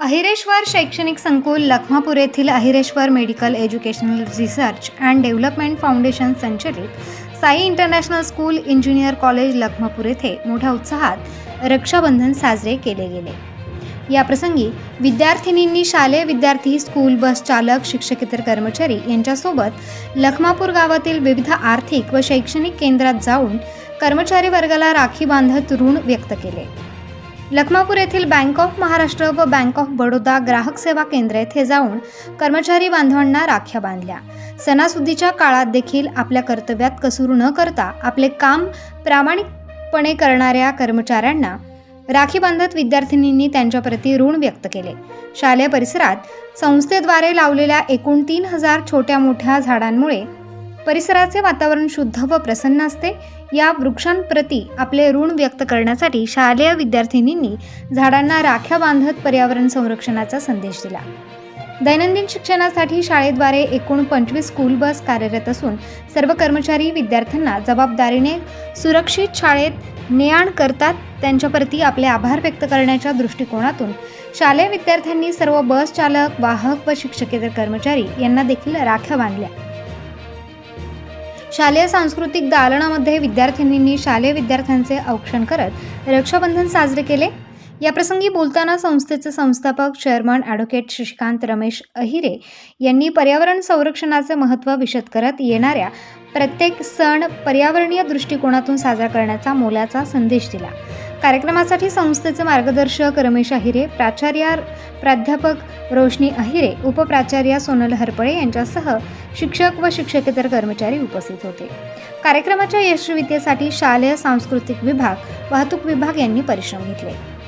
अहिरेश्वर शैक्षणिक संकुल लखमापूर येथील Ahireshwar medical educational research and development foundation संचलित Sai international school engineer college Lakhmapur येथे मोठ्या उत्साहात रक्षाबंधन साजरे केले गेले. याप्रसंगी विद्यार्थिनींनी शालेय विद्यार्थी स्कूल बस चालक शिक्षकेतर कर्मचारी यांच्यासोबत लखमापूर गावातील विविध आर्थिक व शैक्षणिक केंद्रात जाऊन कर्मचारी वर्गाला राखी बांधत ऋण व्यक्त केले. लखमापूर येथील बँक ऑफ महाराष्ट्र व बँक ऑफ बडोदा ग्राहक सेवा केंद्र येथे जाऊन कर्मचारी बांधवांना राख्या बांधल्या. सणासुदीच्या काळात देखील आपल्या कर्तव्यात कसूर न करता आपले काम प्रामाणिकपणे करणाऱ्या कर्मचाऱ्यांना राखी बांधत विद्यार्थिनींनी त्यांच्याप्रती ऋण व्यक्त केले. शालेय परिसरात संस्थेद्वारे लावलेल्या एकूण तीन हजार छोट्या मोठ्या झाडांमुळे परिसराचे वातावरण शुद्ध व प्रसन्न असते. या वृक्षांप्रती आपले ऋण व्यक्त करण्यासाठी शालेय विद्यार्थिनींनी झाडांना राख्या बांधत पर्यावरण संरक्षणाचा संदेश दिला. दैनंदिन शिक्षणासाठी शाळेद्वारे एकूण पंचवीस स्कूल बस कार्यरत असून सर्व कर्मचारी विद्यार्थ्यांना जबाबदारीने सुरक्षित शाळेत ने आण करतात त्यांच्याप्रती आपले आभार व्यक्त करण्याच्या दृष्टिकोनातून शालेय विद्यार्थ्यांनी सर्व बस चालक वाहक व शिक्षकेतर कर्मचारी यांना देखील राख्या बांधल्या. शालेय सांस्कृतिक दालनामध्ये विद्यार्थिनींनी शालेय विद्यार्थ्यांचे औक्षण करत रक्षाबंधन साजरे केले. याप्रसंगी बोलताना संस्थेचे संस्थापक चेअरमन ॲडव्होकेट शशिकांत रमेश अहिरे यांनी पर्यावरण संरक्षणाचे महत्त्व विशद करत येणाऱ्या प्रत्येक सण पर्यावरणीय दृष्टिकोनातून साजरा करण्याचा मोलाचा संदेश दिला. कार्यक्रमासाठी संस्थेचे मार्गदर्शक रमेश अहिरे प्राचार्य प्राध्यापक रोशनी अहिरे उपप्राचार्य सोनल हरपळे यांच्यासह शिक्षक व शिक्षकेतर कर्मचारी उपस्थित होते. कार्यक्रमाच्या यशस्वीतेसाठी शालेय सांस्कृतिक विभाग वाहतूक विभाग यांनी परिश्रम घेतले.